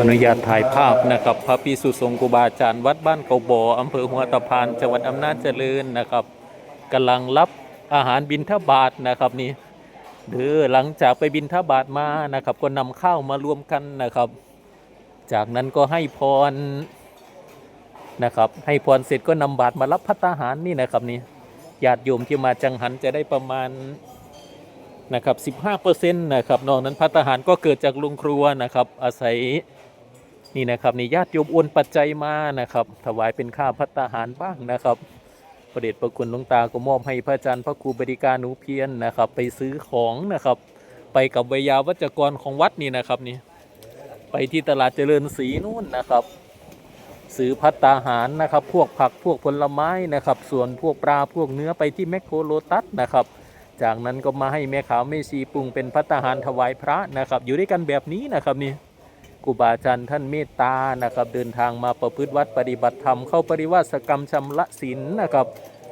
อนุญาตถ่ายภาพนะครับพระพิสุสงฆ์ครูบาอาจารย์วัดบ้านเกาบออำเภอหัวตะพานจังหวัดอำนาจเจริญนะครับกำลังรับอาหารบิณฑบาตนะครับนี่เดือหลังจากไปบิณฑบาตมานะครับ ก็นำข้าวมารวมกันนะครับ จากนั้นก็ให้พรนะครับให้พรเสร็จก็นำบาตรมารับพัตตาหารนี่นะครับนี่ญาติโยมที่มาจังหันจะได้ประมาณนะครับ15%นะครับนอกนั้นพัฒหารก็เกิดจากโรงครัวนะครับอาศัย นี่นะครับนี่ญาติโยมโอนปัจจัยมานะครับ ถวายเป็นค่าพัฒหารบ้างนะครับประเดชประคุณหลวงตาก็มอบให้พระอาจารย์พระครูบริการหนูเพียนนะครับ ไปซื้อของนะครับ ไปกับวิยาวัจกรของวัดนี่นะครับนี่ไปที่ตลาดเจริญศรีนู่นนะครับ ซื้อพัตตาหารนะครับ พวกผักพวกผลไม้นะครับ ส่วนพวกปลาพวกเนื้อไปที่แมคโครโลตัสนะครับ จากนั้นก็มาให้แม่ขาวแม่ชีปรุงเป็นพัตตาหารถวายพระนะครับ อยู่ด้วยกันแบบนี้นะครับนี่ ครูบาอาจารย์ท่านเมตตานะครับ เดินทางมาประพฤติวัดปฏิบัติธรรมเข้าปริวาสกรรมชำระศีลนะครับ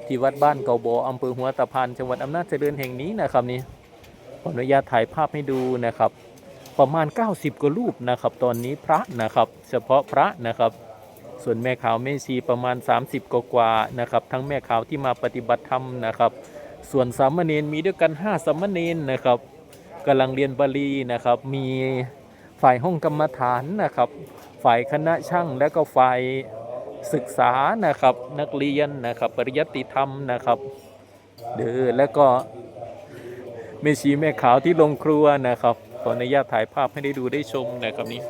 ที่วัดบ้านเกาบออำเภอหัวตะพานจังหวัดอำนาจเจริญแห่งนี้นะครับนี่ขออนุญาตถ่ายภาพให้ดูนะครับ ประมาณ 90 กว่ารูปนะครับ ตอนนี้พระนะครับ เฉพาะพระนะครับ ส่วนแม่ขาวแม่ชีประมาณ 30 กว่ากว่านะครับ ทั้งแม่ขาวที่มาปฏิบัติธรรมนะครับ ส่วนสามเณรมีด้วยกัน 5สามเณรนะครับกำลังเรียนบาลีนะครับมี ฝ่ายห้องกรรมฐานนะครับ ฝ่ายคณะช่างและก็ฝ่ายศึกษานะครับนักเรียนนะครับปริยัติธรรมนะครับเดือแล้วก็เมชีแม่ขาวที่ลงครัวนะครับขออนุญาตถ่ายภาพให้ได้ดูได้ชมนะครับนี้